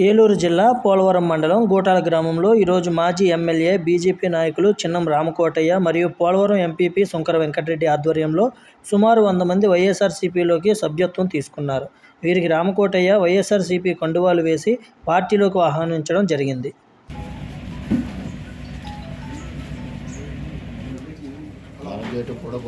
ఏలూరు జిల్లా పోలవరం మండలం గూటాల గ్రామంలో ఈరోజు మాజీ ఎమ్మెల్యే బీజేపీ నాయకులు చిన్నం రామకోటయ్య మరియు పోలవరం ఎంపీపీ శంకర వెంకటరెడ్డి ఆధ్వర్యంలో సుమారు వంద మంది వైఎస్ఆర్సీపీలోకి సభ్యత్వం తీసుకున్నారు. వీరికి రామకోటయ్య వైఎస్ఆర్సీపీ కండువాలు వేసి పార్టీలోకి ఆహ్వానించడం జరిగింది. కూడా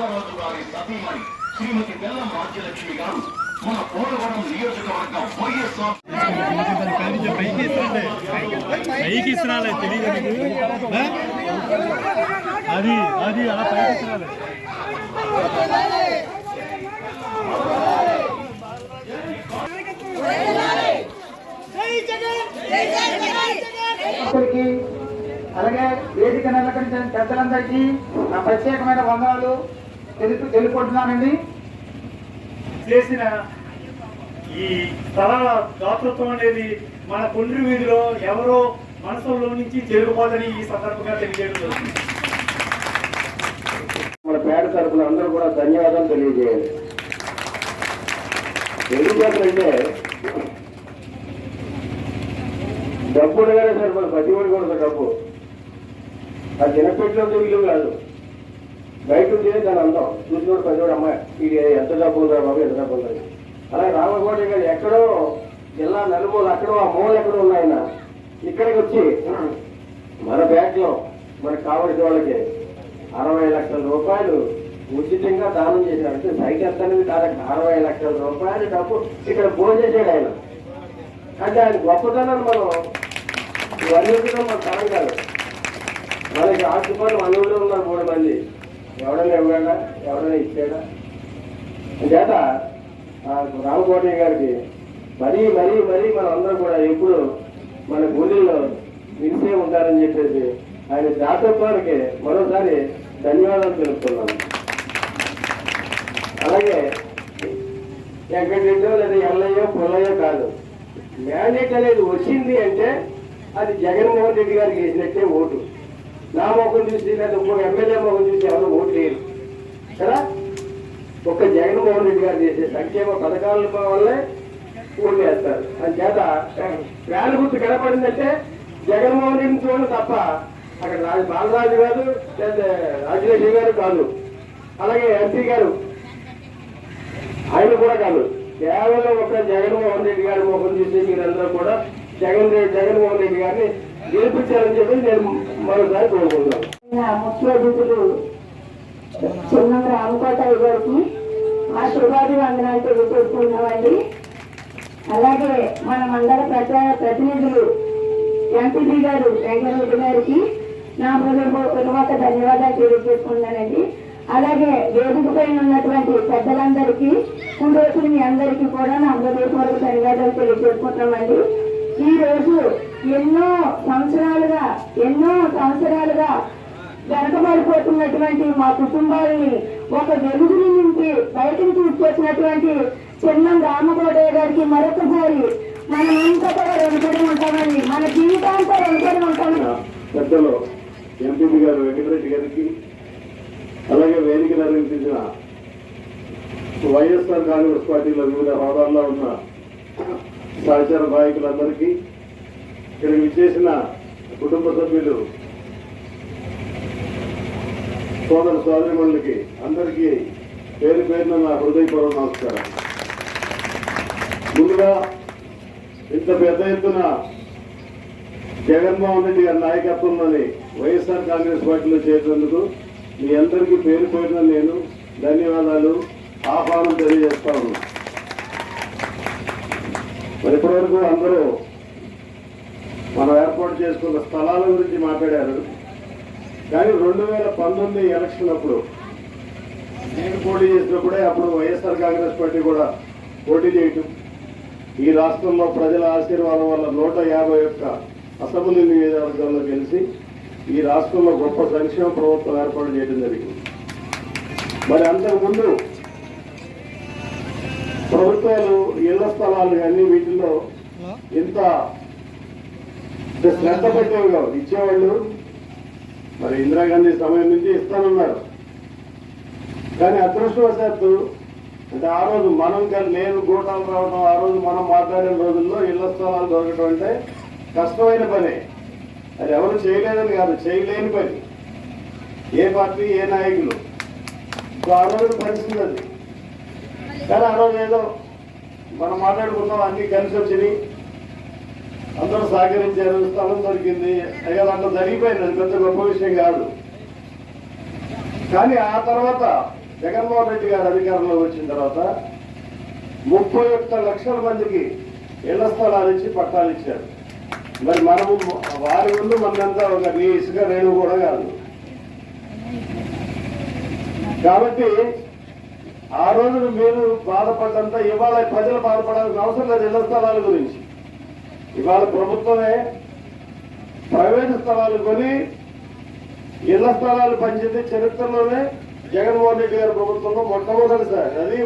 రామరాజు గారి సతీమణి శ్రీమతి బెల్లం రాజ్యలక్ష్మి గారు మన పోలవరం నియోజకవర్గం వైఎస్ఆర్ పైకి ఇస్తున్నాలే తెలియదు అది అది అలా పైకి ఇస్తున్నాలే అలాగే వేదిక నిలకరించిన పెద్దలందరికీ నా ప్రత్యేకమైన వందనాలు. తెలుపు తెలుపుకుంటున్నానండి. చేసిన ఈ స్థలాల దాతృత్వం అనేది మన కొండ్రి వీధిలో ఎవరో మనసులో నుంచి జరుగుపోదని ఈ సందర్భంగా తెలియజేయడం మన పేడ తరపున అందరూ కూడా ధన్యవాదాలు తెలియజేయాలి. ఎందుకంటే డబ్బు ఉండగానే సార్ మన ప్రతి ఒడి కూడా డబ్బు. ఆ చిన్నపెట్టిన విలువ కాదు. బయట ఉంటే దాని అందం. చూసి కూడా అమ్మాయి ఇది ఎంత డబ్బు ఉందా బాబు ఎంత డబ్బు ఉందని అలాగే రామకోట గారు ఎక్కడో జిల్లా నలుమూలు అక్కడో ఆ మూలు ఎక్కడో ఉన్నాయన. ఇక్కడికి వచ్చి మన బ్యాంక్లో మనకు కావలసిన వాళ్ళకి అరవై లక్షల రూపాయలు ఉచితంగా దానం చేశారు అంటే సైట్ ఎంత అనేది అరవై లక్షల రూపాయలు డబ్బు ఇక్కడ భోజనం చేశాడు ఆయన. అంటే ఆయన గొప్పతనాన్ని మనం వర్ణించడం మన తరం కాదు మనకి ఆస్తుపాటు మన ఊళ్ళో ఉన్నారు మూడు మంది ఎవడన్నా ఇవ్వడా ఎవడన్నా ఇచ్చాడా? చేత రామకోటయ్య గారికి మరీ మరీ మరీ మనం అందరం కూడా ఎప్పుడు మన గుడిలో నిలిసే ఉంటారని చెప్పేసి ఆయన దాతత్వానికి మరోసారి ధన్యవాదాలు తెలుపుతున్నాను. అలాగే ఎక్కడో లేదా ఎల్లయ్యో పుల్లయ్యో కాదు. మ్యాండేట్ అనేది వచ్చింది అంటే అది జగన్మోహన్ రెడ్డి గారికి వేసినట్టే ఓటు. నా ముఖం చూసి లేదా ఇంకొక ఎమ్మెల్యే మొఖం చూసి ఎవరు ఓటు లేరు కదా? ఒక్క జగన్మోహన్ రెడ్డి గారు చేసే సంక్షేమ పథకాల వల్లే ఓటు వేస్తారు. అని చేత వేల గుర్తు కనపడిందంటే జగన్మోహన్ రెడ్డి చూడడం తప్ప అక్కడ రాజు బాలరాజు గారు లేదా రాజలక్ష్మి గారు కాదు. అలాగే ఎంపీ గారు ఆయన కూడా కాదు. కేవలం ఒక జగన్మోహన్ రెడ్డి గారి ముఖం చూసి మీరందరూ కూడా జగన్ జగన్మోహన్ రెడ్డి గారిని గెలిపించాలని చెప్పి నేను మరోసారి కోరుకుంటున్నాను నా ముఖ్య అతిథులు చిన్న రామకోటయ్య గారికి మా శుభాది వందనాలు తెలియజేస్తున్నామండి అలాగే మన మండల ప్రజా ప్రతినిధులు ఎంపీపీ గారు వెంకటరెడ్డి గారికి నా హృదయపూర్వక ధన్యవాదాలు తెలియజేసుకున్నానండి అలాగే వేదిక పైన ఉన్నటువంటి పెద్దలందరికీ కుండోసులు మీ అందరికీ కూడా నా హృదయపూర్వక ధన్యవాదాలు తెలియజేసుకుంటామండి ఈ రోజు ఎన్నో సంవత్సరాలుగా ఎన్నో సంవత్సరాలుగా వెనకబడిపోతున్నటువంటి మా కుటుంబాలని ఒక వెలుగుని నుంచి బయటకు తీసుకొచ్చినటువంటి చెన్నం రామగోడయ్య గారికి మరొకసారి మనం అంతా వెనుకడి ఉంటామని మన జీవితాంతా వెనుకడి ఉంటామని. పెద్దలు ఎంపీపీ గారు వెంకటరెడ్డి గారికి అలాగే వేదిక నిర్వహించిన వైఎస్ఆర్ కాంగ్రెస్ పార్టీలో వివిధ హోదాల్లో ఉన్న సహచార నాయకులందరికీ ఇక్కడ విచ్చేసిన కుటుంబ సభ్యులు సోదర సోదరిమణులకి అందరికీ పేరు పేరున నా హృదయపూర్వ నమస్కారం. ముందుగా ఇంత పెద్ద ఎత్తున జగన్మోహన్ రెడ్డి గారి నాయకత్వంలోని వైఎస్ఆర్ కాంగ్రెస్ పార్టీలో చేరినందుకు మీ అందరికీ పేరు పేరున నేను ధన్యవాదాలు ఆహ్వానం తెలియజేస్తా మరి ఇప్పటివరకు అందరూ మనం ఏర్పాటు చేసుకున్న స్థలాల గురించి మాట్లాడారు. కానీ రెండు వేల పంతొమ్మిది ఎలక్షన్ అప్పుడు నేను పోటీ చేసినప్పుడే అప్పుడు వైఎస్ఆర్ కాంగ్రెస్ పార్టీ కూడా పోటీ చేయటం. ఈ రాష్ట్రంలో ప్రజల ఆశీర్వాదం వల్ల నూట యాభై ఒక్క అసెంబ్లీ నియోజకవర్గంలో కలిసి ఈ రాష్ట్రంలో గొప్ప సంక్షేమ ప్రభుత్వం ఏర్పాటు చేయడం జరిగింది. మరి అంతకుముందు ప్రభుత్వాలు ఇళ్ళ స్థలాలు కానీ వీటిల్లో ఇంత అంటే శ్రద్ధ పెట్టేవి కావు. ఇచ్చేవాళ్ళు మరి ఇందిరాగాంధీ సమయం నుంచి ఇస్తానన్నారు. కానీ అదృష్టవశాత్తు అంటే ఆ రోజు మనం కానీ నేను గూటాలు రావడం ఆ రోజు మనం మాట్లాడిన రోజుల్లో ఇళ్ళ స్థలాలు దొరకడం అంటే కష్టమైన పనే. అది ఎవరు చేయలేదని కాదు చేయలేని పని. ఏ పార్టీ ఏ నాయకులు. సో ఆ రోజు పరిస్థితి అది. కానీ ఆ రోజు ఏదో మనం మాట్లాడుకున్నాం అన్ని కలిసి వచ్చినాయి. అందరూ సహకరించారు స్థలం దొరికింది. అయ్యా దాంట్లో జరిగిపోయింది. అది పెద్ద గొప్ప విషయం కాదు. కానీ ఆ తర్వాత జగన్మోహన్ రెడ్డి గారు అధికారంలో వచ్చిన తర్వాత ముప్పై ఒక్క లక్షల మందికి ఇళ్ళ స్థలాలు ఇచ్చి పట్టాలు ఇచ్చారు. మరి మనము వారి ముందు మనంతా ఒక నీ ఇసుక రేణు కూడా కాదు. కాబట్టి ఆ రోజున మీరు బాధపడ్డంతా ఇవాళ ప్రజలు బాధపడాల్సిన అవసరం లేదు ఇళ్ళ స్థలాల గురించి. ఇవాళ ప్రభుత్వమే ప్రైవేటు స్థలాలు కొని ఇళ్ళ స్థలాలు పంచింది చరిత్రలోనే జగన్మోహన్ రెడ్డి గారి ప్రభుత్వంలో మొట్టమొదటిసారి. అది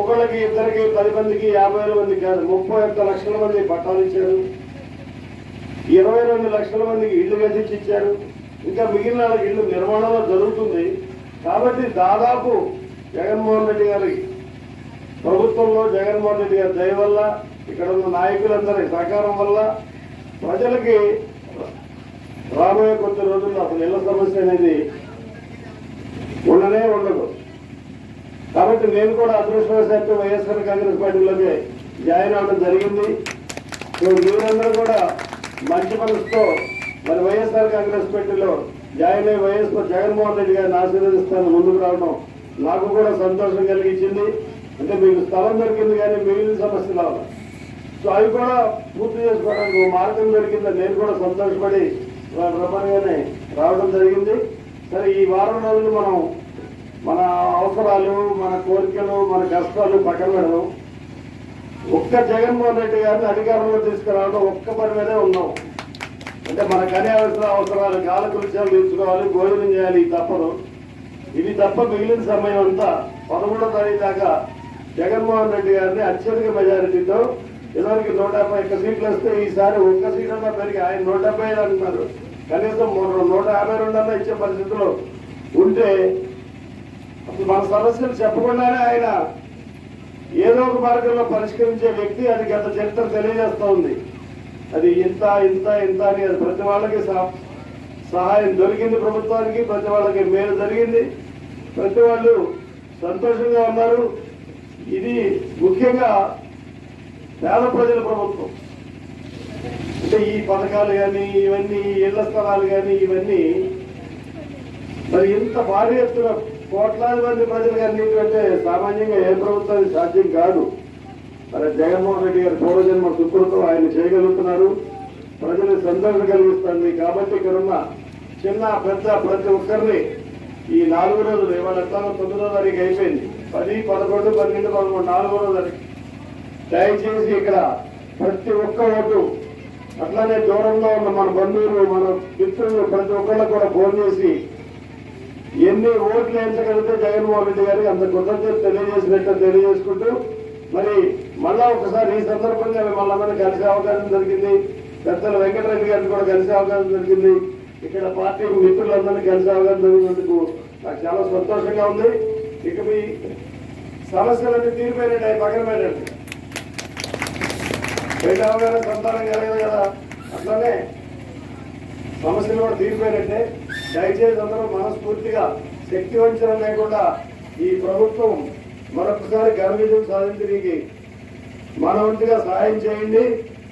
ఒకళ్ళకి ఇద్దరికి పది మందికి యాభై వేల మందికి కాదు ముప్పై ఒక్క లక్షల మంది పట్టాలు ఇచ్చారు. ఇరవై రెండు లక్షల మందికి ఇళ్ళు కట్టించి ఇచ్చారు. ఇంకా మిగిలిన వాళ్ళకి ఇల్లు నిర్మాణంలో జరుగుతుంది. కాబట్టి దాదాపు జగన్మోహన్ రెడ్డి గారి ప్రభుత్వంలో జగన్మోహన్ రెడ్డి గారి దయ వల్ల ఇక్కడ ఉన్న నాయకులందరి సహకారం వల్ల ప్రజలకి రాబోయే కొద్ది రోజుల్లో అసలు ఇళ్ళ సమస్య అనేది ఉండనే ఉండదు. కాబట్టి నేను కూడా అదృష్టవశాత్తు వైఎస్ఆర్ కాంగ్రెస్ పార్టీలోకి జాయిన్ అవడం జరిగింది. మీరందరూ కూడా మంచి మనసుతో మరి వైఎస్ఆర్ కాంగ్రెస్ పార్టీలో జాయిన్ అయ్యి వైఎస్ఆర్ జగన్మోహన్ రెడ్డి గారిని ఆశీర్వదిస్తాను ముందుకు రావడం నాకు కూడా సంతోషం కలిగించింది. అంటే మీకు స్థలం దొరికింది కానీ మిగిలిన సమస్య రావాలి సో అవి కూడా పూర్తి చేసుకోవడానికి ఓ మార్గం దొరికిందని నేను కూడా సంతోషపడి రమ్మనిగానే రావడం జరిగింది. సరే ఈ వారం రోజులు మనం మన అవసరాలు మన కోరికలు మన కష్టాలు పక్కన పెడదాం. ఒక్క జగన్మోహన్ రెడ్డి గారిని అధికారంలో తీసుకురావడం ఒక్క పని మీదే ఉన్నాం అంటే మన కనీస అవసరాలు కాలకృత్యాలు తీర్చుకోవాలి భోజనం చేయాలి తప్పదు. ఇది తప్ప మిగిలిన సమయం అంతా పదమూడో తారీఖు దాకా జగన్మోహన్ రెడ్డి గారిని అత్యధిక మెజారిటీతో ఇదివరకు నూట యాభై ఒక్క సీట్లు వస్తే ఈసారి ఒక్క సీట్ అన్నా పెరిగి ఆయన నూట డెబ్బై ఐదు అంటున్నారు. కనీసం మూడు- నూట యాభై రెండు అన్నా ఇచ్చే పరిస్థితిలో ఉంటే అసలు మన సమస్యలు చెప్పకుండానే ఆయన ఏదో ఒక మార్గంలో పరిష్కరించే వ్యక్తి అది గత చరిత్ర తెలియజేస్తూ ఉంది. అది ఇంత ఇంత ఇంత అని అది ప్రతి వాళ్ళకి సహాయం దొరికింది ప్రభుత్వానికి ప్రతి వాళ్ళకి మేలు జరిగింది. ప్రతి వాళ్ళు సంతోషంగా ఉన్నారు. ఇది ముఖ్యంగా పేద ప్రజల ప్రభుత్వం. అంటే ఈ పథకాలు కానీ ఇవన్నీ ఇళ్ళ స్థలాలు కానీ ఇవన్నీ మరి ఇంత భారీ ఎత్తున కోట్లాది మంది ప్రజలకు అందించంటే సామాన్యంగా ఏ ప్రభుత్వానికి సాధ్యం కాదు. మరి జగన్మోహన్ రెడ్డి గారి పూర్వజన్మ సుకృతం ఆయన చేయగలుగుతున్నారు. ప్రజలకు సందర్భం కలిగిస్తుంది కాబట్టి ఇక్కడ ఉన్న చిన్న పెద్ద ప్రతి ఒక్కరిని ఈ నాలుగు రోజులు ఇవాళ ఎట్లా తొమ్మిదో తారీఖు అయిపోయింది. పది పదకొండు పన్నెండు పదమూడు నాలుగో తారీఖు దయచేసి ఇక్కడ ప్రతి ఒక్క ఓటు అట్లానే దూరంలో ఉన్న మన బంధువులు మన మిత్రులు ప్రతి ఒక్కళ్ళు కూడా ఫోన్ చేసి ఎన్ని ఓట్లు ఎంచగలిగితే జగన్మోహన్ రెడ్డి గారికి అంత కృతజ్ఞత తెలియజేసినట్టు తెలియజేసుకుంటూ మరి మళ్ళా ఒకసారి ఈ సందర్భంగా మిమ్మల్ని కలిసే అవకాశం దొరికింది. పెద్దల వెంకటరెడ్డి గారిని కూడా కలిసే అవకాశం దొరికింది. ఇక్కడ పార్టీ మిత్రులందరినీ కలిసే అవకాశం దొరికినందుకు నాకు చాలా సంతోషంగా ఉంది. ఇక మీ సమస్యలన్నీ తీరిపోయినట్టు అవి పక్కన పెట్టండి బయట గారు సంతానం కలగదు కదా. అట్లనే సమస్యలు కూడా తీరిపోయినట్టే. దయచేసి అందరూ మనస్ఫూర్తిగా శక్తి వంచన లేకుండా ఈ ప్రభుత్వం మరొకసారి ఘన విజయం సాధించడానికి మనవంతిగా సహాయం చేయండి.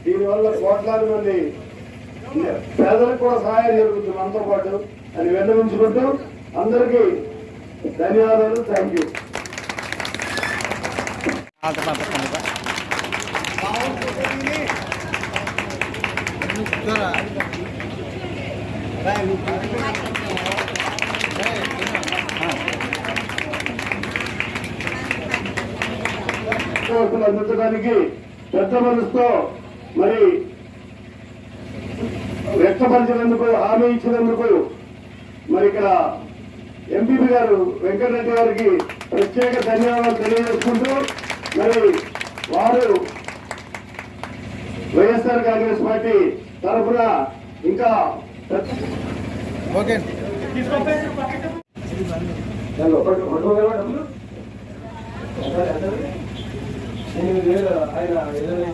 దీనివల్ల కోట్లాది మంది పేదలకు కూడా సహాయం జరుగుతుంది మనతో పాటు అని విన్నవించుకుంటూ అందరికీ ధన్యవాదాలు. థ్యాంక్ యూ అందించడానికి పెద్ద మనసుతో మరి వ్యక్తపరిచినందుకు హామీ ఇచ్చినందుకు మరి ఇక్కడ ఎంపీపీ గారు వెంకటరెడ్డి గారికి ప్రత్యేక ధన్యవాదాలు తెలియజేసుకుంటూ మరి వారు వైఎస్ఆర్ కాంగ్రెస్ పార్టీ తరఫున ఇంకా ఆయన ఏదైనా